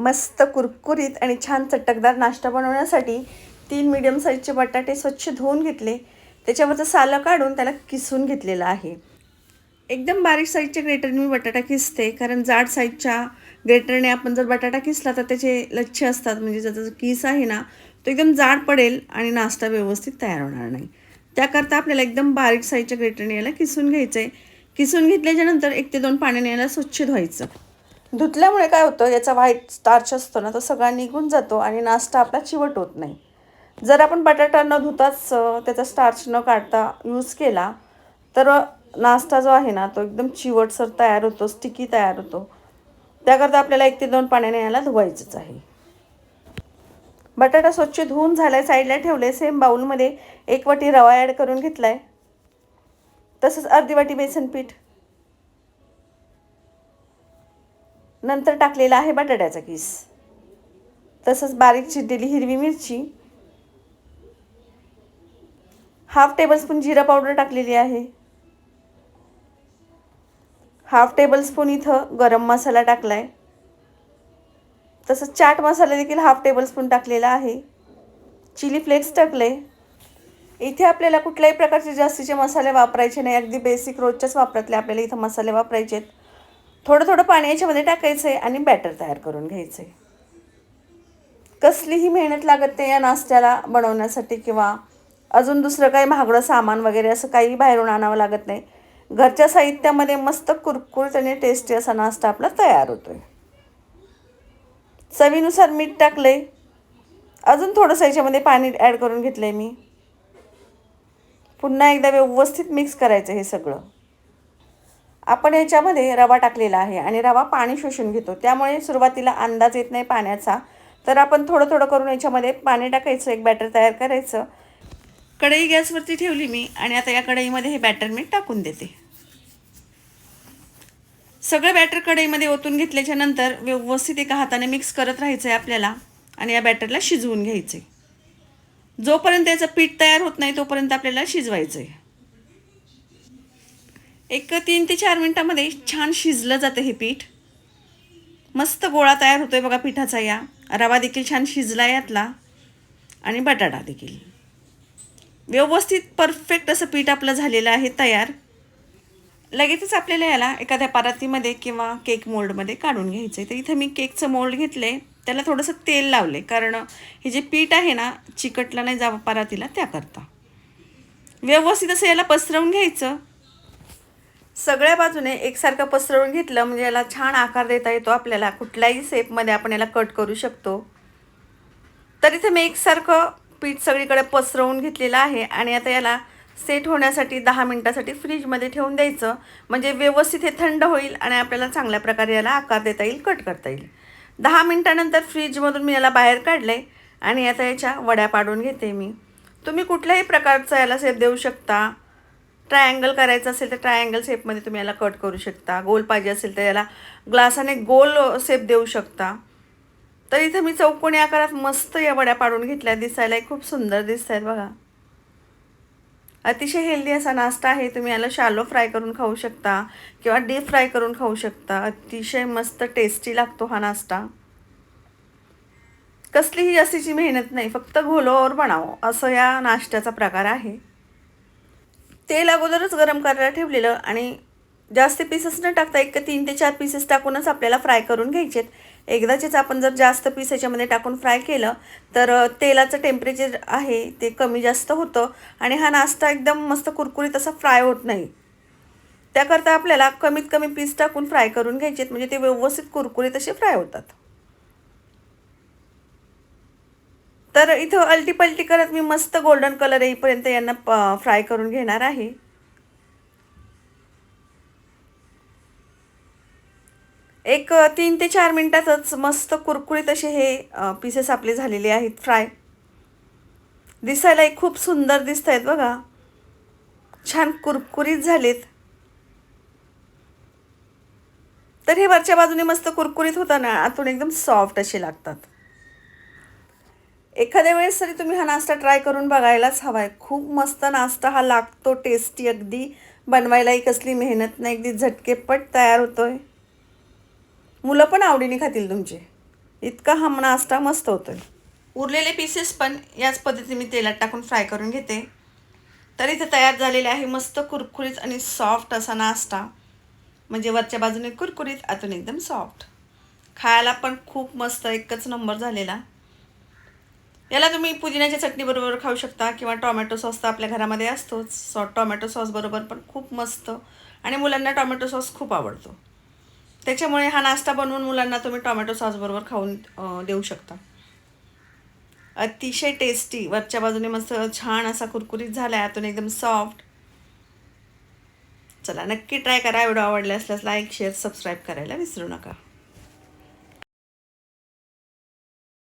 मस्त कुरकुरीत आणि छान चटकदार नाश्ता बनवण्यासाठी तीन मीडियम साईजचे बटाटे स्वच्छ धुवून घेतले. त्याच्यावरचं सालं काढून त्याला किसून घेतलेलं आहे. एकदम बारीक साईजच्या ग्रेटरने मी बटाटा किसते. कारण जाड साईजच्या ग्रेटरने आपण जर बटाटा किसला तर त्याचे लच्छे असतात. म्हणजे ज्याचा जो किस आहे ना तो एकदम जाड पडेल आणि नाश्ता व्यवस्थित तयार होणार नाही. त्याकरता आपल्याला एकदम बारीक साईजच्या ग्रेटरने याला किसून घ्यायचं आहे किसून घेतल्याच्यानंतर एक ते दोन पाण्याने याला स्वच्छ धुवायचं. धुतल्यामुळे काय होतं याचा व्हाईट स्टार्च असतो ना तो सगळा निघून जातो आणि नाश्ता आपला चिवट होत नाही. जर आपण बटाटा न धुताच त्याचा स्टार्च न काढता यूज केला तर नाश्ता जो आहे ना तो एकदम चिवटसर तयार होतो स्टिकी तयार होतो. त्याकरता आपल्याला एक ते दोन पाण्याने याला धुवायचंच आहे. बटाटा स्वच्छ धुवून झाला साईडला ठेवले सेम बाऊलमध्ये एक वाटी रवा ॲड करून घेतला आहे तसंच अर्धी वाटी बेसन पीठ नंतर टाकलेला आहे बटाट्याचा किस. तसंच बारीक चिरलेली हिरवी मिरची. हाफ टेबलस्पून जिरा पावडर टाकलेली आहे. हाफ टेबलस्पून इथं गरम मसाला टाकला आहे तसंच चाट मसाला देखील हाफ टेबलस्पून टाकलेला आहे. चिली फ्लेक्स टाकले इथे आपल्याला कुठल्याही प्रकारचे जास्तीचे मसाले वापरायचे नाही. अगदी बेसिक रोजच्याच वापरातले आपल्याला इथं मसाले वापरायचे आहेत थोडं थोडं पाणी याच्यामध्ये टाकायचं आहे आणि बॅटर तयार करून घ्यायचं आहे कसलीही मेहनत लागत नाही या नाश्त्याला बनवण्यासाठी किंवा अजून दुसरं काही महागडं सामान वगैरे असं काही बाहेरून आणावं लागत नाही. घरच्या साहित्यामध्ये मस्त कुरकुरीत आणि टेस्टी असा नाश्ता आपला तयार होतो आहे चवीनुसार मीठ टाकले अजून थोडंसं याच्यामध्ये पाणी ॲड करून घेतलं आहे मी. पुन्हा एकदा व्यवस्थित मिक्स करायचं हे सगळं. आपण याच्यामध्ये रवा टाकलेला आहे आणि रवा पाणी शोषून घेतो. त्यामुळे सुरुवातीला अंदाज येत नाही पाण्याचा. तर आपण थोडं थोडं करून याच्यामध्ये पाणी टाकायचं एक बॅटर तयार करायचं. कढई गॅसवरती ठेवली मी आणि आता या कढईमध्ये हे बॅटर मी टाकून देते. सगळं बॅटर कढईमध्ये ओतून घेतल्याच्या नंतर व्यवस्थित एका हाताने मिक्स करत राहायचं आहे आपल्याला आणि या बॅटरला शिजवून घ्यायचं आहे जोपर्यंत याचं पीठ तयार होत नाही तोपर्यंत आपल्याला शिजवायचं आहे एक तीन ते चार मिनटामध्ये छान शिजलं जातं हे पीठ. मस्त गोळा तयार होतोय बघा पिठाचा या. रवा देखील छान शिजला यातला. आणि बटाटा देखील. व्यवस्थित परफेक्ट असं पीठ आपलं झालेलं आहे तयार. लगेचच आपल्याला याला एखाद्या परातीमध्ये किंवा केक मोल्डमध्ये काढून घ्यायचं आहे तर इथं मी केकचं मोल्ड घेतलं आहे त्याला थोडंसं तेल लावले कारण हे जे पीठ आहे ना चिकटलं नाही जावं परातीला त्याकरता. व्यवस्थित असं याला पसरवून घ्यायचं. सगळ्या बाजूने एकसारखं पसरवून घेतलं म्हणजे याला छान आकार देता येतो आपल्याला. कुठल्याही शेपमध्ये आपण याला कट करू शकतो. तर इथे मी एकसारखं पीठ सगळीकडे पसरवून घेतलेलं आहे आणि आता याला सेट होण्यासाठी दहा मिनटासाठी फ्रीजमध्ये ठेवून द्यायचं. म्हणजे व्यवस्थित हे थंड होईल आणि आपल्याला चांगल्या प्रकारे याला आकार देता येईल कट करता येईल. दहा मिनटानंतर फ्रीजमधून मी याला बाहेर काढले आणि आता याच्या वड्या पाडून घेते मी. तुम्ही कुठल्याही प्रकारचा याला सेप देऊ शकता. ट्रायंगल करायचं असेल तर ट्रायंगल शेपमध्ये तुम्ही याला कट करू शकता. गोल पाहिजे असेल तर याला ग्लासाने गोल शेप देऊ शकता. तर इथं मी चौकोनी आकारात मस्त या वड्या पाडून घेतल्या. दिसायला खूप सुंदर दिसत आहेत बघा. अतिशय हेल्दी असा नाश्ता आहे. तुम्ही याला शालो फ्राय करून खाऊ शकता किंवा डीप फ्राय करून खाऊ शकता. अतिशय मस्त टेस्टी लागतो हा नाश्ता. कसलीही जास्तीची मेहनत नाही. फक्त घोलोवर बनावं. असं या नाश्त्याचा प्रकार आहे. तेल अगोदरच गरम करायला ठेवलेलं आणि जास्त पीसेस न टाकता एक तीन ते चार पीसेस टाकूनच आपल्याला फ्राय करून घ्यायचेत. एकदाचेच आपण जर जास्त पीस याच्यामध्ये टाकून फ्राय केलं तर तेलाचं टेम्परेचर आहे ते कमी जास्त होतं आणि हा नाश्ता एकदम मस्त कुरकुरीत असा फ्राय होत नाही. त्याकरता आपल्याला कमीत कमी पीस टाकून फ्राय करून घ्यायचेत म्हणजे ते व्यवस्थित कुरकुरीत असे फ्राय होतात. तर इथं अलटी पलटी करत मी मस्त गोल्डन कलर येईपर्यंत यांना प फ्राय करून घेणार आहे. एक तीन ते चार मिनटातच मस्त कुरकुरीत असे हे पीसेस आपले झालेले आहेत फ्राय दिसायलाही खूप सुंदर दिसत आहेत बघा. छान कुरकुरीत झालेत. तर हे वरच्या बाजूने मस्त कुरकुरीत होताना आतून एकदम सॉफ्ट असे लागतात. एखाद्या वेळेस तरी तुम्ही हा नाश्ता ट्राय करून बघायलाच हवा आहे खूप मस्त नाश्ता हा लागतो टेस्टी अगदी. बनवायलाही कसली मेहनत नाही अगदी झटकेपट तयार होतो आहे मुलं पण आवडीने खातील तुमचे. इतका हा नाश्ता मस्त होतो आहे उरलेले पीसेस पण याच पद्धतीने मी तेलात टाकून फ्राय करून घेते. तर इथे तयार झालेले आहे मस्त कुरकुरीत आणि सॉफ्ट असा नाश्ता. म्हणजे वरच्या बाजूने कुरकुरीत आतून एकदम सॉफ्ट खायला पण खूप मस्त एकच नंबर झालेला. याला तुम्ही पुदिन्याच्या चटणीबरोबर खाऊ शकता किंवा टॉमॅटो सॉस तर आपल्या घरामध्ये असतोच. सॉ टॉमॅटो सॉसबरोबर पण खूप मस्त. आणि मुलांना टॉमॅटो सॉस खूप आवडतो. त्याच्यामुळे हा नाश्ता बनवून मुलांना तुम्ही टॉमॅटो सॉसबरोबर खाऊन देऊ शकता. अतिशय टेस्टी वरच्या बाजूने मस्त छान असा कुरकुरीत झाला आहे आतून एकदम सॉफ्ट चला नक्की ट्राय करा. व्हिडिओ आवडले असल्यास लाईक शेअर सबस्क्राईब करायला विसरू नका.